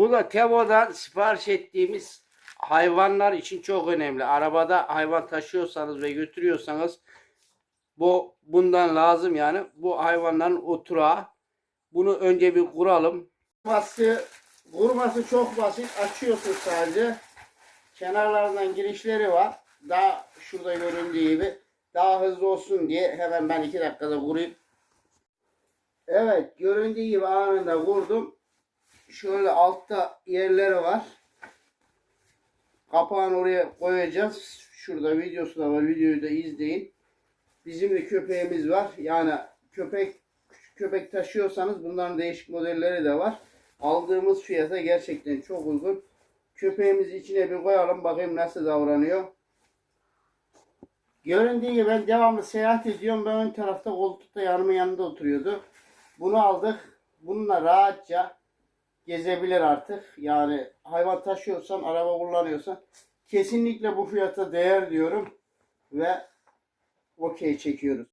Bu da Tevo'dan sipariş ettiğimiz hayvanlar için çok önemli. Arabada hayvan taşıyorsanız ve götürüyorsanız bu bundan lazım yani. Bu hayvanların oturağı. Bunu önce bir kuralım. Kurması, kurması çok basit. Açıyorsun sadece. Kenarlarından girişleri var. Daha şurada göründüğü gibi daha hızlı olsun diye hemen ben iki dakikada kurayım. Evet göründüğü gibi anında vurdum. Şöyle altta yerleri var. Kapağını oraya koyacağız. Şurada videosu da var. Videoyu da izleyin. Bizim de köpeğimiz var. Yani köpek köpek taşıyorsanız bunların değişik modelleri de var. Aldığımız fiyata gerçekten çok uygun. Köpeğimizi içine bir koyalım bakayım nasıl davranıyor. Göründüğü gibi ben devamlı seyahat ediyorum. Ben ön tarafta koltukta yanımın yanında oturuyordu. Bunu aldık. Bununla rahatça gezebilir artık. Yani hayvan taşıyorsan, araba kullanıyorsan kesinlikle bu fiyata değer diyorum ve okey çekiyoruz.